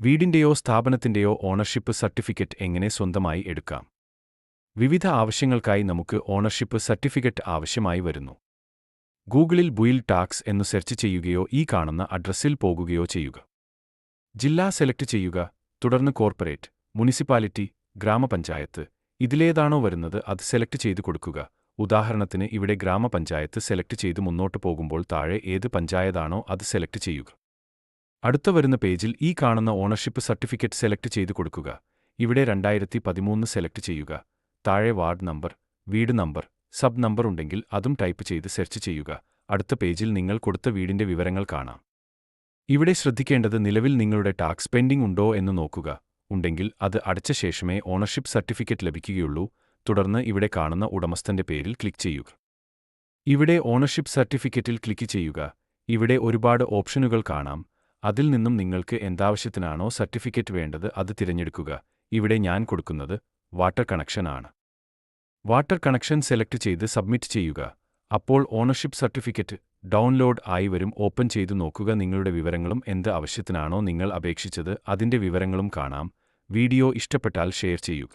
വീടിന്റെയോ സ്ഥാപനത്തിന്റെയോ ownership certificate എങ്ങനെ സ്വന്തമായി എടുക്കാം? വിവിധ ആവശ്യങ്ങൾക്കായി നമുക്ക് ഓണർഷിപ്പ് സർട്ടിഫിക്കറ്റ് ആവശ്യമായി വരുന്നു. ഗൂഗിളിൽ ബുയിൽ ടാക്സ് എന്നു സെർച്ച് ചെയ്യുകയോ ഈ കാണുന്ന അഡ്രസ്സിൽ പോകുകയോ ചെയ്യുക. ജില്ലാ സെലക്ട് ചെയ്യുക തുടർന്ന് കോർപ്പറേറ്റ് മുനിസിപ്പാലിറ്റി ഗ്രാമപഞ്ചായത്ത് ഇതിലേതാണോ വരുന്നത് അത് സെലക്ട് ചെയ്തു കൊടുക്കുക. ഉദാഹരണത്തിന് ഇവിടെ ഗ്രാമപഞ്ചായത്ത് സെലക്ട് ചെയ്ത് മുന്നോട്ട് പോകുമ്പോൾ താഴെ ഏത് പഞ്ചായത്താണോ അത് സെലക്ട് ചെയ്യുക. അടുത്ത വരുന്ന പേജിൽ ഈ കാണുന്ന ഓണർഷിപ്പ് സർട്ടിഫിക്കറ്റ് സെലക്ട് ചെയ്തു കൊടുക്കുക. ഇവിടെ രണ്ടായിരത്തി പതിമൂന്ന് സെലക്ട് ചെയ്യുക. താഴെ വാർഡ് നമ്പർ വീട് നമ്പർ സബ് നമ്പർ ഉണ്ടെങ്കിൽ അതും ടൈപ്പ് ചെയ്ത് സെർച്ച് ചെയ്യുക. അടുത്ത പേജിൽ നിങ്ങൾ കൊടുത്ത വീടിന്റെ വിവരങ്ങൾ കാണാം. ഇവിടെ ശ്രദ്ധിക്കേണ്ടത് നിലവിൽ നിങ്ങളുടെ ടാക്സ് പെൻഡിംഗ് ഉണ്ടോ എന്ന് നോക്കുക. ഉണ്ടെങ്കിൽ അത് അടച്ച ശേഷമേ ഓണർഷിപ്പ് സർട്ടിഫിക്കറ്റ് ലഭിക്കുകയുള്ളൂ. തുടർന്ന് ഇവിടെ കാണുന്ന ഉടമസ്ഥന്റെ പേരിൽ ക്ലിക്ക് ചെയ്യുക. ഇവിടെ ഓണർഷിപ്പ് സർട്ടിഫിക്കറ്റിൽ ക്ലിക്ക് ചെയ്യുക. ഇവിടെ ഒരുപാട് ഓപ്ഷനുകൾ കാണാം. അതിൽ നിന്നും നിങ്ങൾക്ക് എന്താവശ്യത്തിനാണോ സർട്ടിഫിക്കറ്റ് വേണ്ടത് അത് തിരഞ്ഞെടുക്കുക. ഇവിടെ ഞാൻ കൊടുക്കുന്നത് വാട്ടർ കണക്ഷൻ ആണ്. വാട്ടർ കണക്ഷൻ സെലക്ട് ചെയ്ത് സബ്മിറ്റ് ചെയ്യുക. അപ്പോൾ ഓണർഷിപ്പ് സർട്ടിഫിക്കറ്റ് ഡൗൺലോഡ് ആയി വരും. ഓപ്പൺ ചെയ്തു നോക്കുക നിങ്ങളുടെ വിവരങ്ങളും എന്ത് ആവശ്യത്തിനാണോ നിങ്ങൾ അപേക്ഷിച്ചത്. അതിന്റെ വിവരങ്ങളും കാണാം. വീഡിയോ ഇഷ്ടപ്പെട്ടാൽ ഷെയർ ചെയ്യുക.